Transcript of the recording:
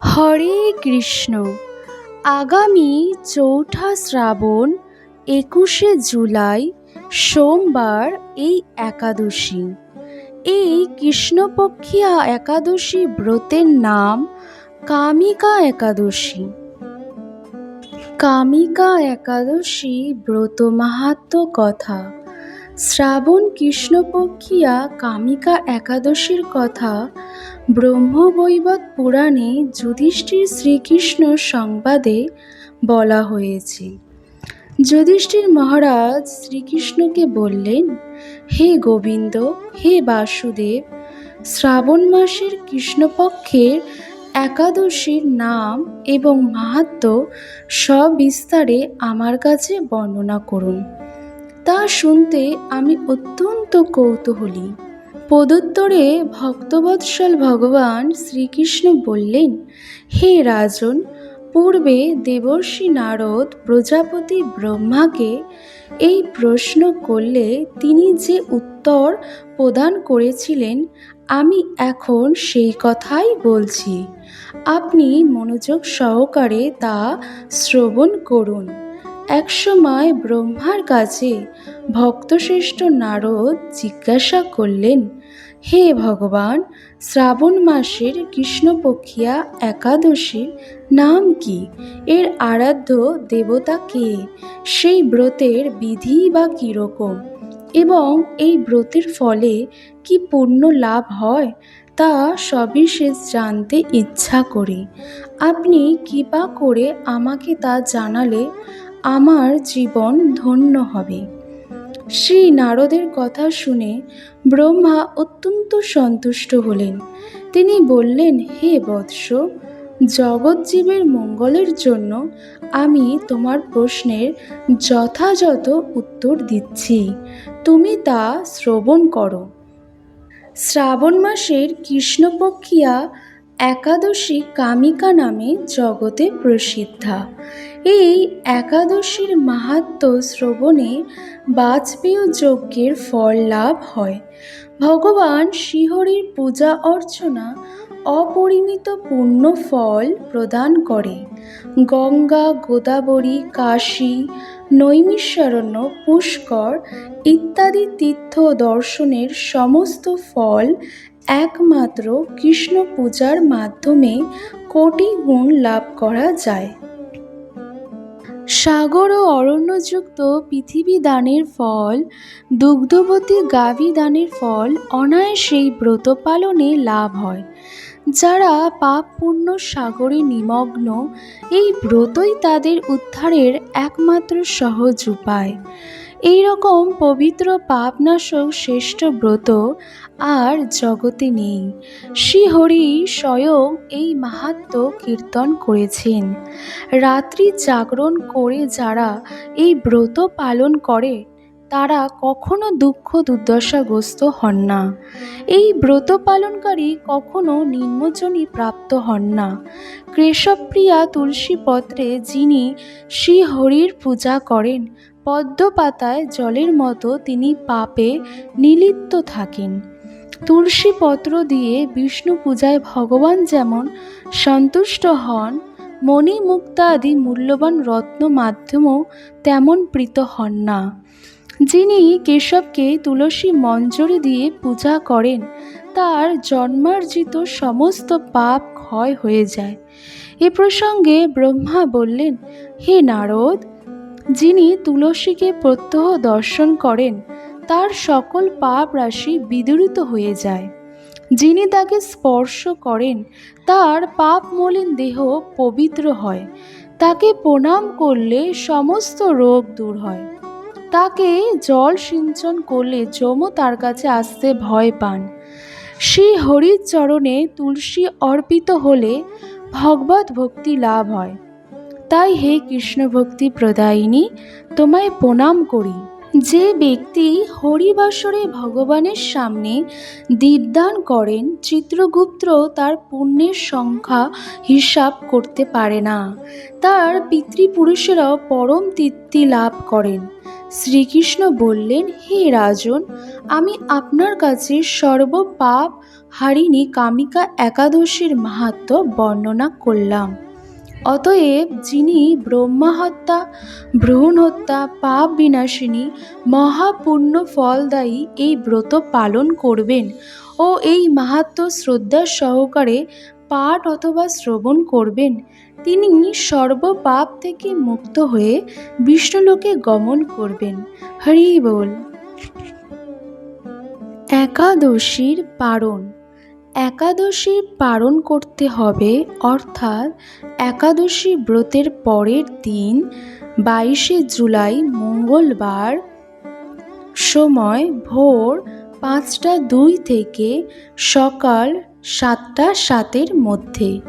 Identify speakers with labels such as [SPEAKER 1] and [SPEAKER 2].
[SPEAKER 1] হরে কৃষ্ণ। আগামী চৌঠা শ্রাবণ একুশে জুলাই সোমবার এই একাদশী। এই কৃষ্ণপক্ষিয়া একাদশী ব্রতের নাম কামিকা একাদশী। কামিকা একাদশী ব্রত মাহাত্ম কথা। শ্রাবণ কৃষ্ণপক্ষিয়া কামিকা একাদশীর কথা ব্রহ্মবৈবত পুরাণে যুধিষ্ঠির শ্রীকৃষ্ণ সংবাদে বলা হয়েছে। যুধিষ্ঠির মহারাজ শ্রীকৃষ্ণকে বললেন, হে গোবিন্দ, হে বাসুদেব, শ্রাবণ মাসের কৃষ্ণপক্ষের একাদশীর নাম এবং মাহাত্ম সবিস্তারে আমার কাছে বর্ণনা করুন। তা শুনতে আমি অত্যন্ত কৌতূহলী। পদোত্তরে ভক্তবৎসল ভগবান শ্রীকৃষ্ণ বললেন, হে রাজন, পূর্বে দেবর্ষি নারদ প্রজাপতি ব্রহ্মাকে এই প্রশ্ন করলে তিনি যে উত্তর প্রদান করেছিলেন, আমি এখন সেই কথাই বলছি। আপনি মনোযোগ সহকারে তা শ্রবণ করুন। একসময় ব্রহ্মার কাছে ভক্তশ্রেষ্ঠ নারদ জিজ্ঞাসা করলেন, হে ভগবান, শ্রাবণ মাসের কৃষ্ণপক্ষিয়া একাদশীর নাম কি? এর আরাধ্য দেবতা কে? সেই ব্রতের বিধি বা কীরকম? এবং এই ব্রতের ফলে কি পূর্ণ লাভ হয়? তা সবিশেষ জানতে ইচ্ছা করি। আপনি কৃপা করে আমাকে তা জানালে আমার জীবন ধন্য হবে। শ্রী নারদের কথা শুনে ব্রহ্মা অত্যন্ত সন্তুষ্ট হলেন। তিনি বললেন, হে বৎস জগৎজীবের মঙ্গলের জন্য আমি তোমার প্রশ্নের যথাযথ উত্তর দিচ্ছি। তুমি তা শ্রবণ করো। শ্রাবণ মাসের কৃষ্ণপক্ষিয়া একাদশী কামিকা নামে জগতে প্রসিদ্ধা। এই একাদশীর মাহাত্ম শ্রবণে বাজপেয় যজ্ঞের ফল লাভ হয়। ভগবান শ্রীহরির পূজা অর্চনা অপরিমিত পুণ্য ফল প্রদান করে। গঙ্গা, গোদাবরী, কাশী নৈমিষারণ্য, পুষ্কর ইত্যাদি তীর্থ দর্শনের সমস্ত ফল একমাত্র কৃষ্ণ পূজার মাধ্যমে কোটি গুণ লাভ করা যায়। সাগর ও অরণ্যযুক্ত পৃথিবী দানের ফল, দুগ্ধবতী গাভী দানের ফল অনায়াসেই ব্রত পালনে লাভ হয়। যারা পাপ পুণ্য সাগরে, নিমগ্ন, এই ব্রতই তাদের উদ্ধারের একমাত্র সহজ উপায়। এই রকম পবিত্র পাপনাশক শ্রেষ্ঠ ব্রত আর জগতে নেই। শ্রীহরি স্বয়ং এই মাহাত্ম কীর্তন করেছেন। রাত্রি জাগরণ করে যারা এই ব্রত পালন করে তারা কখনো দুঃখ দুর্দশাগ্রস্ত হন না। এই ব্রত পালনকারী কখনো নিম্নজনী প্রাপ্ত হন না। কেশবপ্রিয়া তুলসী পত্রে যিনি শ্রীহরির পূজা করেন পদ্ম পাতায় জলের মতো তিনি পাপে নিলিপ্ত থাকেন। তুলসী পত্র দিয়ে বিষ্ণু পূজায় ভগবান যেমন সন্তুষ্ট হন মণি মুক্তা আদি মূল্যবান রত্ন মাধ্যমেও তেমন প্রীত হন না। যিনি কেশবকে তুলসী মঞ্জরি দিয়ে পূজা করেন, তার জন্মার্জিত সমস্ত পাপ ক্ষয় হয়ে যায়। এ প্রসঙ্গে ব্রহ্মা বললেন, হে নারদ, যিনি তুলসীকে প্রত্যহ দর্শন করেন, তার সকল পাপ রাশি বিদূরিত হয়ে যায়। যিনি তাকে স্পর্শ করেন, তার পাপ মলিন দেহ পবিত্র হয়। তাকে প্রণাম করলে সমস্ত রোগ দূর হয়। তাকে জল সিঞ্চন করলে যম তার কাছে আসতে ভয় পান। শ্রী হরির চরণে তুলসী অর্পিত হলে ভগবত ভক্তি লাভ হয়। তাই হে কৃষ্ণ ভক্তি প্রদায়িনী, তোমায় প্রণাম করি। যে ব্যক্তি হরিবাসরে ভগবানের সামনে দীপদান করেন, চিত্রগুপ্ত তার পুণ্যের সংখ্যা হিসাব করতে পারে না। তার পিতৃপুরুষেরাও পরম তৃপ্তি লাভ করেন। শ্রীকৃষ্ণ বললেন, হে রাজন, আমি আপনার কাছে সর্বপাপ হারিণী কামিকা একাদশীর মাহাত্ম্য বর্ণনা করলাম। অতএব যিনি ব্রহ্মা হত্যা ভ্রূণ হত্যা পাপ বিনাশিনী, মহাপুণ্য ফলদায়ী এই ব্রত পালন করবেন ও এই মাহাত্ম্য শ্রদ্ধা সহকারে পাঠ অথবা শ্রবণ করবেন, তিনি সর্বপাপ থেকে মুক্ত হয়ে বিষ্ণুলোকে গমন করবেন। হরি বল। একাদশীর পারণ। একাদশীর পালন করতে হবে, অর্থাৎ একাদশী ব্রতের পরের দিন, বাইশে জুলাই মঙ্গলবার সময় ভোর পাঁচটা দুই থেকে সকাল সাতটা সাতের মধ্যে।